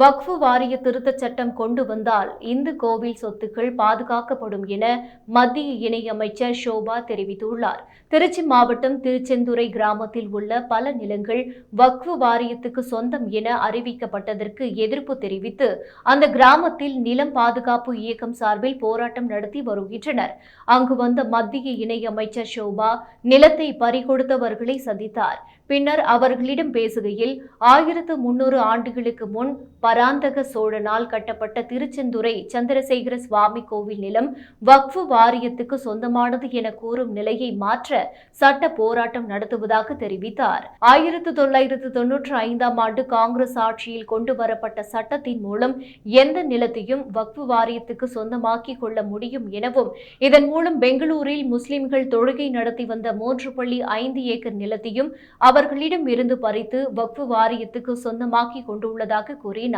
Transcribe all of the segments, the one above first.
வக்ஃபு வாரிய திருத்தச் சட்டம் கொண்டு வந்தால் இந்து கோவில் சொத்துக்கள் பாதுகாக்கப்படும் என மத்திய இணையமைச்சர் ஷோபா தெரிவித்துள்ளார். திருச்சி மாவட்டம் திருச்செந்துறை கிராமத்தில் உள்ள பல நிலங்கள் வக்ஃபு வாரியத்துக்கு சொந்தம் என அறிவிக்கப்பட்டதற்கு எதிர்ப்பு தெரிவித்து அந்த கிராமத்தில் நிலம் பாதுகாப்பு இயக்கம் சார்பில் போராட்டம் நடத்தி வருகின்றனர். அங்கு வந்த மத்திய இணையமைச்சர் ஷோபா நிலத்தை பறிகொடுத்தவர்களை சந்தித்தார். பின்னர் அவர்களிடம் பேசுகையில் ஆயிரத்து முன்னூறு ஆண்டுகளுக்கு முன் பராந்தக சோழனால் கட்டப்பட்ட திருச்செந்துறை சந்திரசேகர சுவாமி கோவில் நிலம் வக்ஃபு வாரியத்துக்கு சொந்தமானது என கூறும் நிலையை மாற்ற சட்ட போராட்டம் நடத்துவதாக தெரிவித்தார். ஆயிரத்தி தொள்ளாயிரத்து தொன்னூற்றி ஐந்தாம் ஆண்டு காங்கிரஸ் ஆட்சியில் கொண்டு வரப்பட்ட சட்டத்தின் மூலம் எந்த நிலத்தையும் வக்ஃபு வாரியத்துக்கு சொந்தமாக்கிக் கொள்ள முடியும் எனவும் இதன் மூலம் பெங்களூரில் முஸ்லிம்கள் தொழுகை நடத்தி வந்த மூன்று புள்ளி ஐந்து ஏக்கர் நிலத்தையும் அவர்களிடம் இருந்து பறித்து வக்ஃபு வாரியத்துக்கு சொந்தமாக்கி கொண்டுள்ளதாக கூறினார்.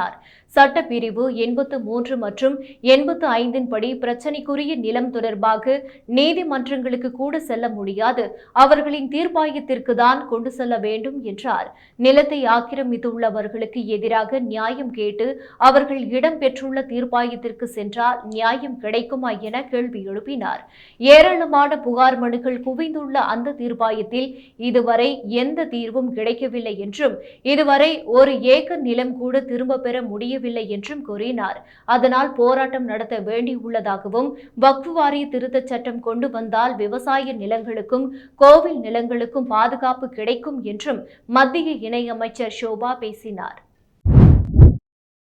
சட்டப்பிரிவு எண்பத்து மூன்று மற்றும் எண்பத்து ஐந்தின் படி பிரச்சினைக்குரிய நிலம் தொடர்பாக நீதிமன்றங்களுக்கு கூட செல்ல முடியாது. அவர்களின் தீர்ப்பாயத்திற்கு தான் கொண்டு செல்ல வேண்டும் என்றார். நிலத்தை ஆக்கிரமித்துள்ளவர்களுக்கு எதிராக நியாயம் கேட்டு அவர்கள் இடம் பெற்றுள்ள தீர்ப்பாயத்திற்கு சென்றால் நியாயம் கிடைக்குமா என கேள்வி எழுப்பினார். ஏராளமான புகார் மனுக்கள் குவிந்துள்ள அந்த தீர்ப்பாயத்தில் இதுவரை எந்த தீர்வும் கிடைக்கவில்லை என்றும் இதுவரை ஒரு ஏக்கர் நிலம் கூட திரும்ப திரும்ப பெற முடியவில்லை என்றும் கூறினார். அதனால் போராட்டம் நடத்த வேண்டியுள்ளதாகவும் வக்ஃபு வாரிய திருத்தச் சட்டம் கொண்டு வந்தால் விவசாய நிலங்களுக்கும் கோவில் நிலங்களுக்கும் பாதுகாப்பு கிடைக்கும் என்றும் மத்திய இணையமைச்சர் ஷோபா பேசினார்.